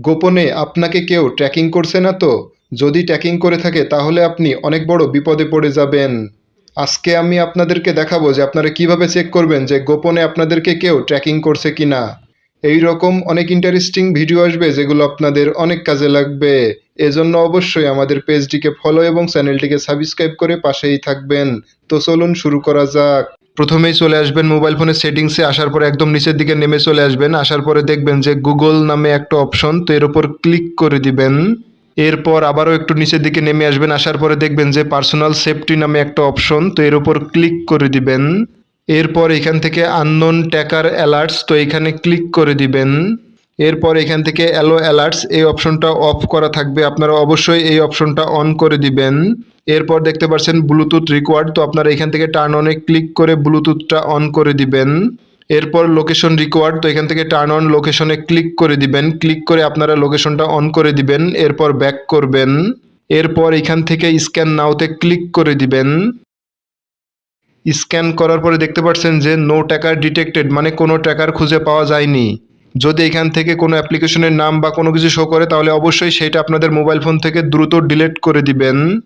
গোপনে আপনাকে কেউ ট্র্যাকিং করছে না তো? যদি ট্র্যাকিং করে থাকে, তাহলে আপনি অনেক বড় বিপদে পড়ে যাবেন। আজকে আমি আপনাদেরকে দেখাবো যে আপনারা কীভাবে চেক করবেন যে গোপনে আপনাদেরকে কেউ ট্র্যাকিং করছে কিনা। এই রকম অনেক ইন্টারেস্টিং ভিডিও আসবে যেগুলো আপনাদের অনেক কাজে লাগবে। এজন্য অবশ্যই আমাদের পেজটিকে ফলো এবং চ্যানেলটিকে সাবস্ক্রাইব করে পাশেই থাকবেন। তো চলুন শুরু করা যাক। প্রথমেই চলে আসবেন মোবাইল ফোনের সেটিংসে আসার পরে একদম নিচের দিকে নেমে চলে আসবেন, আসার পরে দেখবেন যে গুগল নামে একটা অপশন তো এর উপর ক্লিক করে দিবেন। এরপর আবারও একটু নিচের দিকে নেমে আসবেন, আসার পরে দেখবেন যে পার্সোনাল সেফটি নামে একটা অপশন তো এর উপর ক্লিক করে দিবেন। এরপর এখান থেকে আননোন ট্যাকার অ্যালার্টস তো এখানে ক্লিক করে দিবেন। এরপর এখান থেকে অ্যালো অ্যালার্টস এই অপশনটা অফ করা থাকবে। আপনারা অবশ্যই এই অপশনটা অন করে দিবেন। এরপর দেখতে পাচ্ছেন ব্লুটুথ রিকোয়ার্ড তো আপনারা এখান থেকে টার্ন অনে ক্লিক করে ব্লুটুথটা অন করে দিবেন। এরপর লোকেশন রিকোয়ার্ড তো এখান থেকে টার্ন অন লোকেশনে ক্লিক করে দিবেন। ক্লিক করে আপনারা লোকেশনটা অন করে দিবেন। এরপর ব্যাক করবেন। এরপর এখান থেকে স্ক্যান নাওতে ক্লিক করে দিবেন। স্ক্যান করার পরে দেখতে পাচ্ছেন যে নো ট্যাকার ডিটেক্টেড মানে কোনো ট্যাকার খুঁজে পাওয়া যায়নি। যদি এখান থেকে কোনো অ্যাপ্লিকেশনের নাম বা কোনো কিছু শো করে, তাহলে অবশ্যই সেটা আপনাদের মোবাইল ফোন থেকে দ্রুত ডিলিট করে দিবেন।